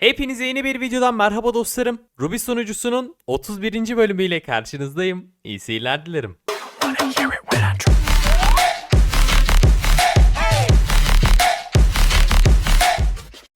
Hepinize yeni bir videodan merhaba dostlarım. Ruby sunucusunun 31. bölümüyle karşınızdayım. İyi seyirler dilerim.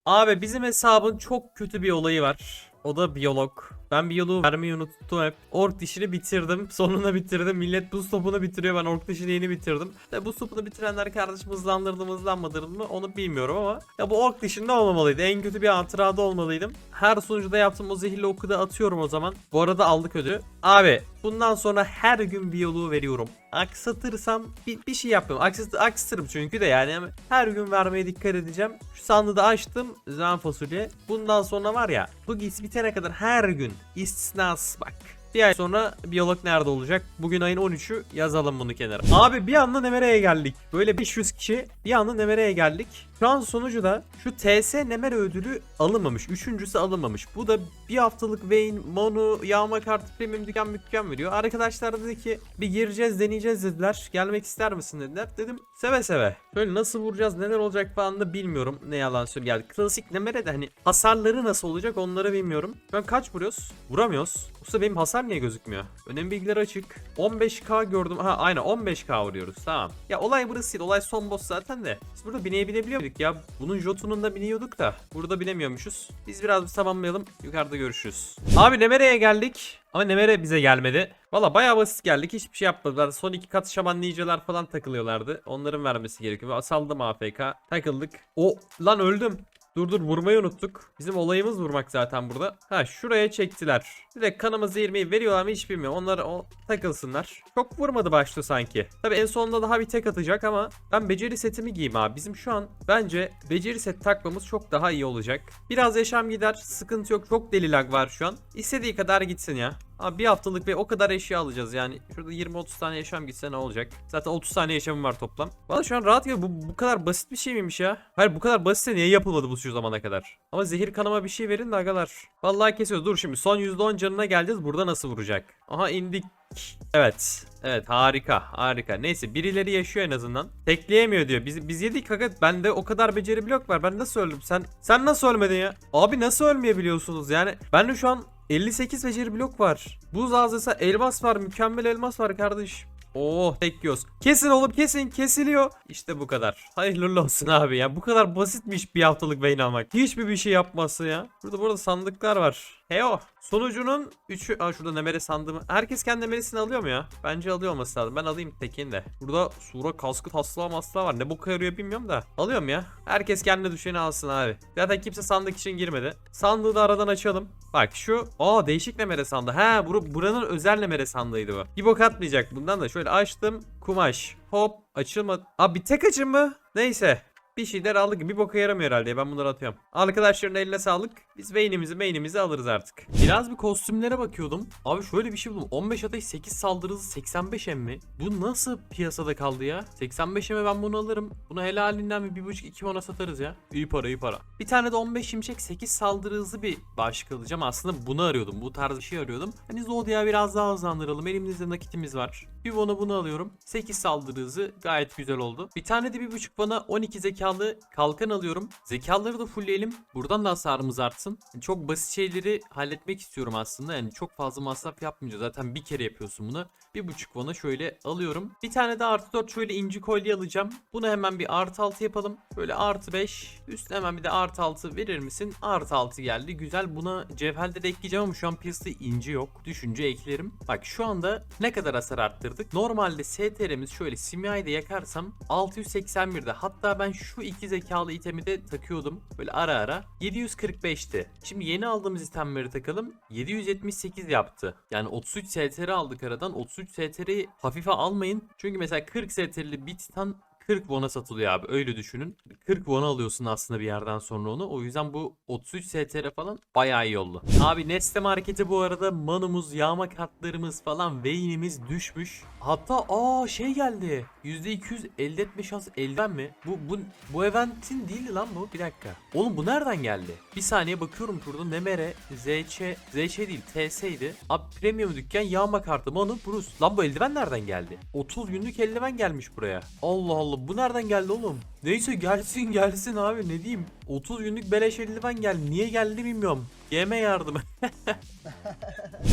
Abi bizim hesabın çok kötü bir olayı var. O da biyolog. Ben biyoloğu vermeyi unuttum hep. Ork dişini bitirdim. Sonuna bitirdim. Millet buz topunu bitiriyor. Ben ork dişini yeni bitirdim. Tabi buz topunu bitirenler kardeşim hızlandırdı mı hızlanmadı mı onu bilmiyorum ama. Ya bu ork dişinde olmamalıydı. En kötü bir hatırada olmalıydım. Her sunucuda yaptığım o zehirli oku da atıyorum o zaman. Bu arada aldık ödülü. Abi bundan sonra her gün biyoloğu veriyorum. Aksatırsam bir, bir şey yapmıyorum. Aksat, aksatırım çünkü de yani her gün vermeye dikkat edeceğim. Şu sandığı da açtım. Zen fasulye. Bundan sonra var ya bu giysi bitene kadar her gün istisnasız bak. Bir ay sonra biyolog nerede olacak? Bugün ayın 13'ü yazalım bunu kenara. Abi bir anda Nemere'ye geldik. Böyle 500 kişi bir anda Nemere'ye geldik. Şu an sonucu da şu TS Nemere ödülü alınmamış. Üçüncüsü alınmamış. Bu da bir haftalık Vayne, Mono, yağma kartı premium dükkan mükkan veriyor. Arkadaşlar dedi ki bir gireceğiz deneyeceğiz dediler. Gelmek ister misin dediler. Dedim seve seve. Böyle nasıl vuracağız neler olacak falan da bilmiyorum. Ne yalan söyleyeyim. Yani klasik Nemere'de hani hasarları nasıl olacak onları bilmiyorum. An kaç vuruyoruz? Vuramıyoruz. Usta benim hasar niye gözükmüyor? Önemli bilgiler açık. 15k gördüm. Ha aynen 15k vuruyoruz. Tamam. Ya olay burasıydı. Olay son boss zaten de. Biz burada bineye muyduk ya? Bunun Jotun'un da biniyorduk da. Burada binemiyormuşuz. Biz biraz bir tamamlayalım. Yukarıda görüşürüz. Abi Nemere'ye geldik. Ama Nemere bize gelmedi. Valla bayağı basit geldik. Hiçbir şey yapmadılar. Son iki kat şaman ninjalar falan takılıyorlardı. Onların vermesi gerekiyor. Saldım AFK. Takıldık. O lan öldüm. Dur dur vurmayı unuttuk. Bizim olayımız vurmak zaten burada. Ha şuraya çektiler. Direkt kanımı zehirmeyi veriyorlar mı hiç bilmiyorum. Onlar o takılsınlar. Çok vurmadı başta sanki. Tabi en sonunda daha bir tek atacak ama ben beceri setimi giyeyim abi. Bizim şu an bence beceri set takmamız çok daha iyi olacak. Biraz yaşam gider. Sıkıntı yok. Çok deli lag var şu an. İstediği kadar gitsin ya. Abi bir haftalık ve o kadar eşya alacağız yani. Şurada 20-30 tane yaşam gitse ne olacak? Zaten 30 tane yaşamım var toplam. Valla şu an rahat gibi bu, bu kadar basit bir şey miymiş ya? Hayır bu kadar basitse niye yapılmadı bu şu zamana kadar? Ama zehir kanama bir şey verin de agalar. Vallahi kesiyoruz. Dur şimdi son %10 canına geleceğiz. Burada nasıl vuracak? Aha indik. Evet. Evet harika harika. Neyse birileri yaşıyor en azından. Tekleyemiyor diyor. Biz, biz yedik fakat bende o kadar beceri blok var. Ben nasıl öldüm? Sen sen nasıl ölmedin ya? Abi nasıl ölmeyebiliyorsunuz yani? Ben de şu an 58 beceri blok var. Buz ağzısa elmas var. Mükemmel elmas var kardeş. Oh tek yiyoruz. Kesin oğlum kesin kesiliyor. İşte bu kadar. Hayırlı olsun abi ya. Bu kadar basitmiş bir haftalık beyin almak. Hiçbir bir şey yapması ya. Burada burada sandıklar var. Heyo. Sonucunun 3'ü... Aa şurada nemere sandığımı. Herkes kendi nemeresini alıyor mu ya? Bence alıyor olması lazım. Ben alayım tekini de. Burada sura kaskı taslağı maslağı var. Ne boka yarıyor bilmiyorum da. Alıyorum ya. Herkes kendine düşeni alsın abi. Zaten kimse sandık için girmedi. Sandığı da aradan açalım. Bak şu. Aa değişik nemere sandığı. Ha bur buranın özel nemere sandığıydı bu. Bir bok atmayacak bundan da. Şöyle açtım. Kumaş. Hop. Açılmadı. Abi bir tek açın mı? Neyse. Bir şeyler aldık. Bir boka yaramıyor herhalde. Ben bunları atıyorum. Arkadaşların eline sağlık. Biz beynimizi beynimizi alırız artık. Biraz bir kostümlere bakıyordum. Abi şöyle bir şey buldum. 15 ateş 8 saldırı hızı 85 emmi. Bu nasıl piyasada kaldı ya? 85 emme ben bunu alırım. Bunu helalinden bir 1.5-2 ona satarız ya. İyi para iyi para. Bir tane de 15 şimşek 8 saldırı hızı bir başlık alacağım. Aslında bunu arıyordum. Bu tarz bir şey arıyordum. Hani Zodiac'ı biraz daha hızlandıralım. Elimizde nakitimiz var. Bir bunu bunu alıyorum. 8 saldırı hızı gayet güzel oldu. Bir tane de 1.5 bana 12 zekalı kalkan alıyorum. Zekaları da fullleyelim. Buradan da hasarımız artsın. Yani çok basit şeyleri halletmek istiyorum aslında. Yani çok fazla masraf yapmayacağız. Zaten bir kere yapıyorsun bunu. 1.5 bana şöyle alıyorum. Bir tane de artı 4 şöyle inci kolye alacağım. Bunu hemen bir artı 6 yapalım. Böyle artı 5. Üstüne hemen bir de artı 6 verir misin? Artı 6 geldi. Güzel. Buna cevherde de ekleyeceğim ama şu an piyasada inci yok. Düşünce eklerim. Bak şu anda ne kadar hasar arttırdık? Normalde STR'miz şöyle simyayı da yakarsam 681'de. Hatta ben şu iki zekalı itemi de takıyordum. Böyle ara ara. 745'ti. Şimdi yeni aldığımız itemleri takalım. 778 yaptı. Yani 33 STR aldık aradan. 33 STR'yi hafife almayın. Çünkü mesela 40 STR'li bir titan 40 won'a satılıyor abi öyle düşünün. 40 won'a alıyorsun aslında bir yerden sonra onu. O yüzden bu 33 STR falan bayağı iyi oldu. Abi Neste Market'e bu arada manumuz, yağma kartlarımız falan Vayne'imiz düşmüş. Hatta aa şey geldi. %200 elde etme şansı elden mi? Bu bu bu eventin değil lan bu. Bir dakika. Oğlum bu nereden geldi? Bir saniye bakıyorum şurada Nemere, ZÇ, ZÇ değil TS'ydi. Abi premium dükkan yağma kartı Manu Bruce. Lan bu eldiven nereden geldi? 30 günlük eldiven gelmiş buraya. Allah Allah oğlum. Bu nereden geldi oğlum? Neyse gelsin gelsin abi ne diyeyim. 30 günlük beleş eldiven gel. Niye geldi bilmiyorum. Yeme yardım.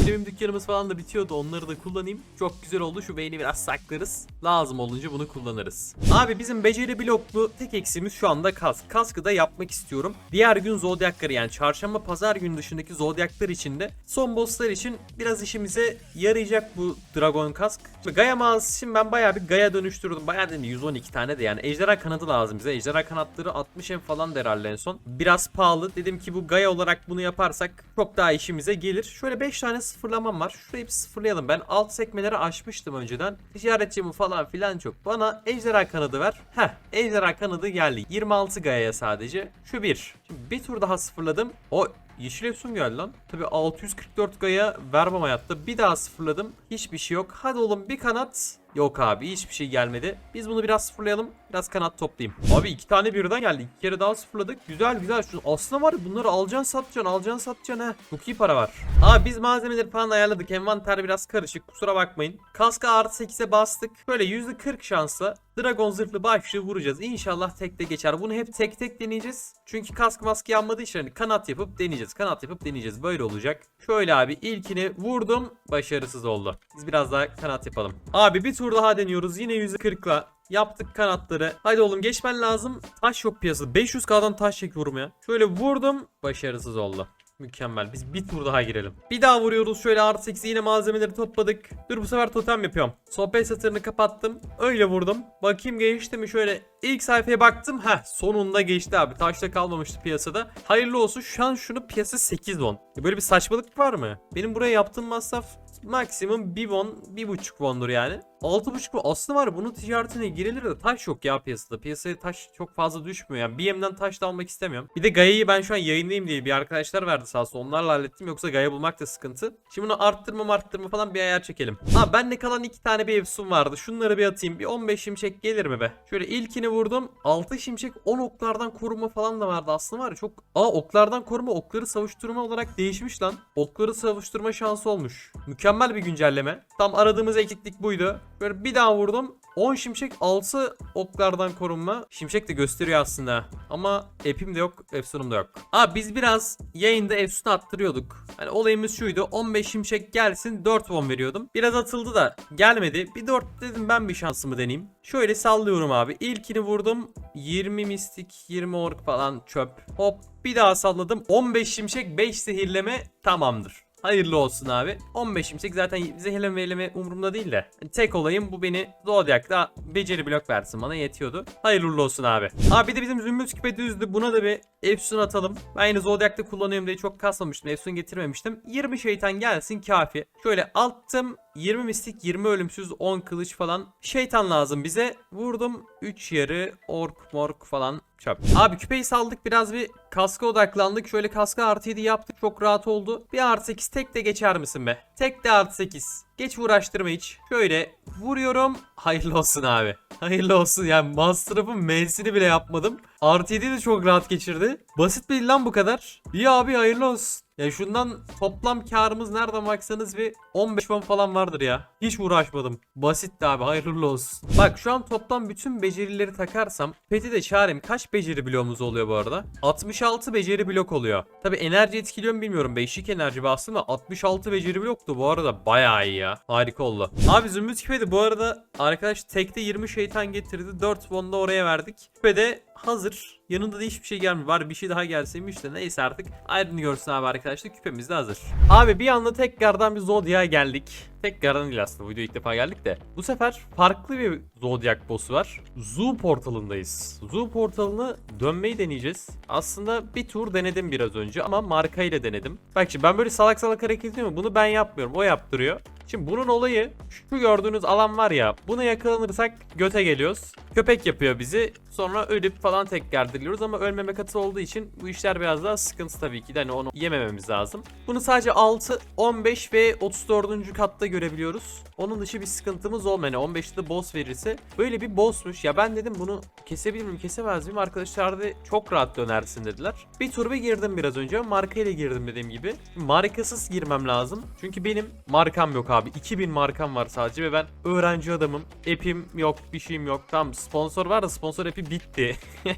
Benim dükkanımız falan da bitiyordu. Onları da kullanayım. Çok güzel oldu. Şu beyni biraz saklarız. Lazım olunca bunu kullanırız. Abi bizim beceri bloklu tek eksimiz şu anda kask. Kaskı da yapmak istiyorum. Diğer gün zodyakları yani çarşamba pazar günü dışındaki zodyaklar için de son bosslar için biraz işimize yarayacak bu dragon kask. Gaia mağazası için ben bayağı bir Gaia dönüştürdüm. Bayağı dedim 112 tane de yani. Ejderha kanadı lazım bize. Ejderha kanatları 60 em falan da herhalde en son. Biraz pahalı. Dedim ki bu Gaia olarak bunu yaparsak çok daha işimize gelir. Şöyle 5 tane sıfırlamam var. Şurayı bir sıfırlayalım. Ben alt sekmeleri açmıştım önceden. Ticaretçimi falan filan çok. Bana ejderha kanadı ver. Heh ejderha kanadı geldi. 26 Gaia'ya sadece. Şu bir. Şimdi bir tur daha sıfırladım. O Yeşil Efsun geldi lan. Tabi 644 Gaia vermem hayatta. Bir daha sıfırladım. Hiçbir şey yok. Hadi oğlum bir kanat. Yok abi hiçbir şey gelmedi. Biz bunu biraz sıfırlayalım. Biraz kanat toplayayım. Abi iki tane birden geldi. İki kere daha sıfırladık. Güzel güzel. Şu aslında var ya bunları alacaksın satacaksın alacaksın satacaksın ha. Çok iyi para var. Abi biz malzemeleri falan ayarladık. Envanter biraz karışık. Kusura bakmayın. Kaska artı 8'e bastık. Böyle %40 şansla Dragon zırhlı başlığı vuracağız. İnşallah tek de geçer. Bunu hep tek tek deneyeceğiz. Çünkü kask maske yanmadığı için hani kanat yapıp deneyeceğiz. Kanat yapıp deneyeceğiz. Böyle olacak. Şöyle abi ilkini vurdum. Başarısız oldu. Biz biraz daha kanat yapalım. Abi bir tur daha deniyoruz. Yine %40'la. Yaptık kanatları. Hadi oğlum geçmen lazım. Taş yok piyasada. 500k'dan taş çekiyorum ya. Şöyle vurdum. Başarısız oldu. Mükemmel. Biz bir tur daha girelim. Bir daha vuruyoruz. Şöyle artı 8 yine malzemeleri topladık. Dur bu sefer totem yapıyorum. Sohbet satırını kapattım. Öyle vurdum. Bakayım geçti mi şöyle. ilk sayfaya baktım. Heh sonunda geçti abi. Taşta kalmamıştı piyasada. Hayırlı olsun. Şu an şunu piyasa 8 won. Ya Böyle bir saçmalık var mı? Benim buraya yaptığım masraf maksimum 1 won, 1.5 wondur yani. 6.5 won aslında var bunun ticaretine girilir de taş yok ya piyasada. Piyasaya taş çok fazla düşmüyor yani. BM'den taş da almak istemiyorum. Bir de Gaia'yı ben şu an yayınlayayım diye bir arkadaşlar verdi sağ olsun. Onlarla hallettim yoksa Gaia bulmak da sıkıntı. Şimdi bunu arttırma arttırma falan bir ayar çekelim. Ha bende kalan iki tane bir efsun vardı. Şunları bir atayım. Bir 15 şimşek gelir mi be? Şöyle ilkini vurdum. 6 şimşek 10 oklardan koruma falan da vardı aslında var ya çok. Aa oklardan koruma okları savuşturma olarak değişmiş lan. Okları savuşturma şansı olmuş. Mükemmel bir güncelleme. Tam aradığımız eksiklik buydu. Böyle bir daha vurdum. 10 şimşek 6 oklardan korunma. Şimşek de gösteriyor aslında. Ama epim de yok, efsunum da yok. Abi biz biraz yayında efsun attırıyorduk. Hani olayımız şuydu. 15 şimşek gelsin 4 won veriyordum. Biraz atıldı da gelmedi. Bir 4 dedim ben bir şansımı deneyeyim. Şöyle sallıyorum abi. İlkini vurdum. 20 mistik, 20 ork falan çöp. Hop bir daha salladım. 15 şimşek 5 zehirleme tamamdır. Hayırlı olsun abi. 15 şimşek zaten zehirleme verileme umurumda değil de. Hani tek olayım bu beni Zodiac'ta beceri blok versin bana yetiyordu. Hayırlı olsun abi. Abi bir de bizim zümrüt küpe düzdü. Buna da bir Efsun atalım. Ben yine Zodiac'ta kullanıyorum diye çok kasmamıştım. Efsun getirmemiştim. 20 şeytan gelsin kafi. Şöyle attım. 20 mistik, 20 ölümsüz, 10 kılıç falan. Şeytan lazım bize. Vurdum. 3 yarı, ork, mork falan. Çöp. Abi küpeyi saldık biraz bir kaska odaklandık. Şöyle kaska artı 7 yaptık. Çok rahat oldu. Bir artı 8 tek de geçer misin be? Tek de artı 8. Geç uğraştırma hiç. Şöyle vuruyorum. Hayırlı olsun abi. Hayırlı olsun yani Master'ın M'sini bile yapmadım. Artı 7 de çok rahat geçirdi. Basit değil lan bu kadar. İyi abi hayırlı olsun. Ya şundan toplam karımız nereden baksanız bir 15 won falan vardır ya. Hiç uğraşmadım. Basitti abi hayırlı olsun. Bak şu an toplam bütün becerileri takarsam Pet'i de çağırayım. Kaç beceri bloğumuz oluyor bu arada? 66 beceri blok oluyor. Tabi enerji etkiliyor mu bilmiyorum. Beşik enerji bastım ama 66 beceri bloktu bu arada bayağı iyi ya. Harika oldu. Abi Zümrüt Küpe'de bu arada arkadaş tekte 20 şeytan getirdi. 4 won da oraya verdik. Küpe'de hazır. Yanında da hiçbir şey gelmiyor. Var bir şey daha gelseymiş de neyse artık. Ayrını görsün abi arkadaşlar. Küpemiz de hazır. Abi bir anda tekrardan bir Zodiac'a geldik. Tekrardan değil aslında. Video ilk defa geldik de. Bu sefer farklı bir Zodiac boss'u var. Zoo portalındayız. Zoo portalını dönmeyi deneyeceğiz. Aslında bir tur denedim biraz önce ama markayla denedim. Bak şimdi ben böyle salak salak hareket ediyorum. Bunu ben yapmıyorum. O yaptırıyor. Şimdi bunun olayı şu gördüğünüz alan var ya buna yakalanırsak göte geliyoruz. Köpek yapıyor bizi. Sonra ölüp falan tekrar diriliyoruz ama ölmeme katı olduğu için bu işler biraz daha sıkıntı tabii ki hani onu yemememiz lazım. Bunu sadece 6, 15 ve 34. katta görebiliyoruz. Onun dışı bir sıkıntımız olmuyor. Yani 15'te de boss verirse böyle bir bossmuş. Ya ben dedim bunu kesebilir miyim kesemez miyim? Arkadaşlar da çok rahat dönersin dediler. Bir tur girdim biraz önce. Markayla girdim dediğim gibi. Markasız girmem lazım. Çünkü benim markam yok abi. 2000 markam var sadece ve ben öğrenci adamım. App'im yok, bir şeyim yok. Tamam sponsor var da sponsor app'i bitti.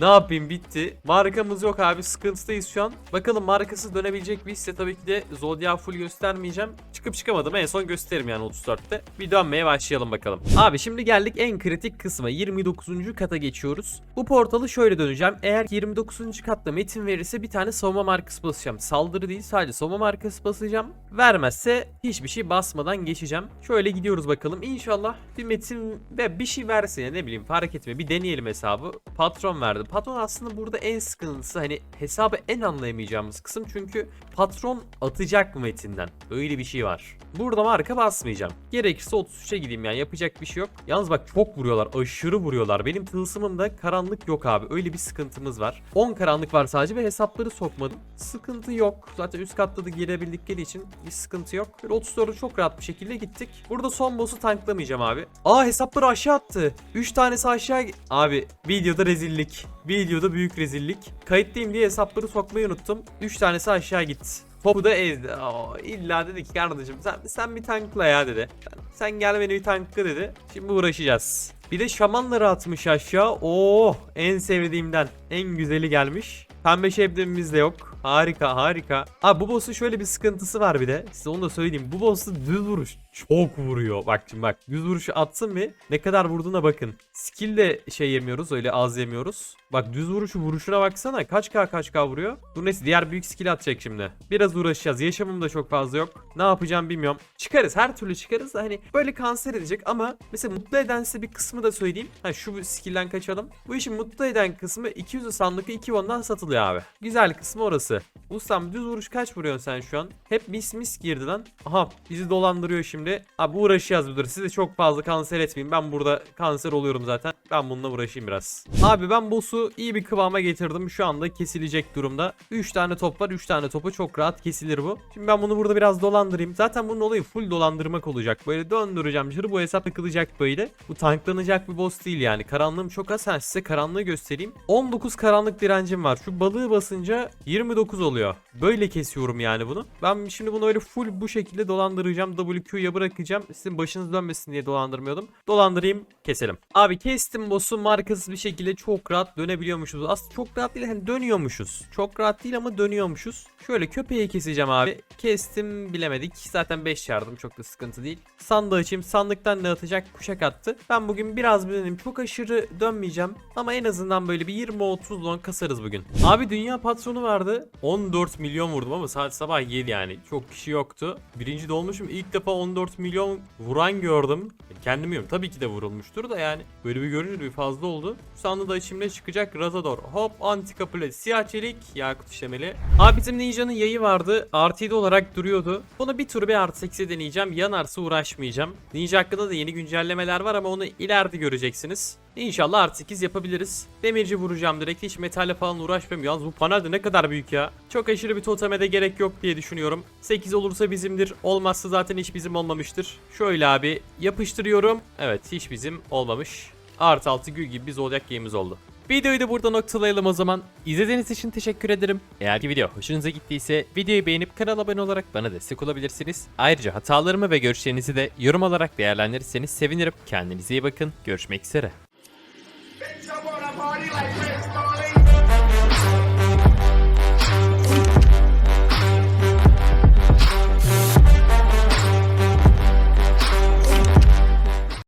ne yapayım bitti. Markamız yok abi sıkıntıdayız şu an. Bakalım markası dönebilecek bir hisse tabii ki de Zodiac full göstermeyeceğim. Çıkıp çıkamadım en son gösteririm yani 34'te. Bir dönmeye başlayalım bakalım. Abi şimdi geldik en kritik kısma 29. kata geçiyoruz. Bu portalı şöyle döneceğim. Eğer 29. katta metin verirse bir tane savunma markası basacağım. Saldırı değil sadece savunma markası basacağım. Vermezse hiçbir şey basmadan geçeceğim. Şöyle gidiyoruz bakalım. İnşallah bir metin ve bir şey versin ya ne bileyim fark etmiyor. Bir deneyelim hesabı. Patron verdi. Patron aslında burada en sıkıntısı hani hesabı en anlayamayacağımız kısım çünkü patron atacak mı metinden? Öyle bir şey var. Burada marka basmayacağım. Gerekirse 33'e gideyim yani yapacak bir şey yok. Yalnız bak çok vuruyorlar. Aşırı vuruyorlar. Benim tılsımımda karanlık yok abi. Öyle bir sıkıntımız var. 10 karanlık var sadece ve hesapları sokmadım. Sıkıntı yok. Zaten üst katta da girebildikleri için bir sıkıntı yok. Böyle 34'ü çok rahat bir şekilde gittik. Burada son boss'u tanklamayacağım abi. Aa hesapları aşağı attı. 3 tanesi aşağı... Abi videoda rezillik. Videoda büyük rezillik. Kayıttayım diye hesapları sokmayı unuttum. 3 tanesi aşağı gitti. Topu da ezdi. Aa, illa dedi ki kardeşim sen, sen bir tankla ya dedi. Sen, gel beni bir tankla dedi. Şimdi uğraşacağız. Bir de şamanları atmış aşağı. Oo, en sevdiğimden. En güzeli gelmiş. Pembe şebnemimiz de yok. Harika harika. Abi bu boss'un şöyle bir sıkıntısı var bir de. Size onu da söyleyeyim. Bu boss'u düz vuruş çok vuruyor. Bak şimdi bak. Düz vuruşu atsın mı? Ne kadar vurduğuna bakın. Skill de şey yemiyoruz. Öyle az yemiyoruz. Bak düz vuruşu vuruşuna baksana. Kaç k kaç k vuruyor. Dur neyse diğer büyük skill atacak şimdi. Biraz uğraşacağız. Yaşamım da çok fazla yok. Ne yapacağım bilmiyorum. Çıkarız. Her türlü çıkarız da hani böyle kanser edecek ama mesela mutlu eden size bir kısmı da söyleyeyim. Ha şu skill'den kaçalım. Bu işin mutlu eden kısmı 200 sandıklı 2 won'dan satılıyor abi. Güzel kısmı orası. Ustam düz vuruş kaç vuruyorsun sen şu an? Hep mis mis girdi lan. Aha bizi dolandırıyor şimdi. Abi uğraşacağız bir dur. Size çok fazla kanser etmeyeyim. Ben burada kanser oluyorum zaten. Ben bununla uğraşayım biraz. Abi ben boss'u iyi bir kıvama getirdim. Şu anda kesilecek durumda. 3 tane top var. 3 tane topu çok rahat kesilir bu. Şimdi ben bunu burada biraz dolandırayım. Zaten bunun olayı full dolandırmak olacak. Böyle döndüreceğim. Jır bu hesap takılacak böyle. Bu tanklanacak bir boss değil yani. Karanlığım çok az. Ha, size karanlığı göstereyim. 19 karanlık direncim var. Şu balığı basınca 29 oluyor. Böyle kesiyorum yani bunu. Ben şimdi bunu öyle full bu şekilde dolandıracağım. WQ'ya bırakacağım. Sizin başınız dönmesin diye dolandırmıyordum. Dolandırayım keselim. Abi kestim boss'u markasız bir şekilde çok rahat dönebiliyormuşuz. Aslında çok rahat değil hani dönüyormuşuz. Çok rahat değil ama dönüyormuşuz. Şöyle köpeği keseceğim abi. Kestim bilemedik. Zaten 5 yardım çok da sıkıntı değil. Sandığı açayım. Sandıktan ne atacak? Kuşak attı. Ben bugün biraz bir döneyim. Çok aşırı dönmeyeceğim. Ama en azından böyle bir 20-30 don kasarız bugün. Abi dünya patronu vardı. 14 milyon vurdum ama saat sabah 7 yani. Çok kişi yoktu. Birinci dolmuşum. İlk defa 14 milyon vuran gördüm. Kendim bilmiyorum. Tabii ki de vurulmuştur da yani. Böyle bir görünce de bir fazla oldu. Şu sandığı da içimde çıkacak Razador. Hop antika plate. Siyah çelik. Yakut işlemeli. Abi bizim Ninja'nın yayı vardı. 7 olarak duruyordu. Bunu bir tur bir artı 8'e deneyeceğim. Yanarsa uğraşmayacağım. Ninja hakkında da yeni güncellemeler var ama onu ileride göreceksiniz. İnşallah artı 8 yapabiliriz. Demirci vuracağım direkt. Hiç metalle falan uğraşmıyorum. Yalnız bu panel de ne kadar büyük ya. Çok aşırı bir toteme de gerek yok diye düşünüyorum. 8 olursa bizimdir. Olmazsa zaten hiç bizim olmamıştır. Şöyle abi yapıştırıyorum. Evet hiç bizim olmamış. Artı 6 gül gibi bir Zodiac game'imiz oldu. Videoyu da burada noktalayalım o zaman. İzlediğiniz için teşekkür ederim. Eğer ki video hoşunuza gittiyse videoyu beğenip kanala abone olarak bana destek olabilirsiniz. Ayrıca hatalarımı ve görüşlerinizi de yorum olarak değerlendirirseniz sevinirim. Kendinize iyi bakın. Görüşmek üzere.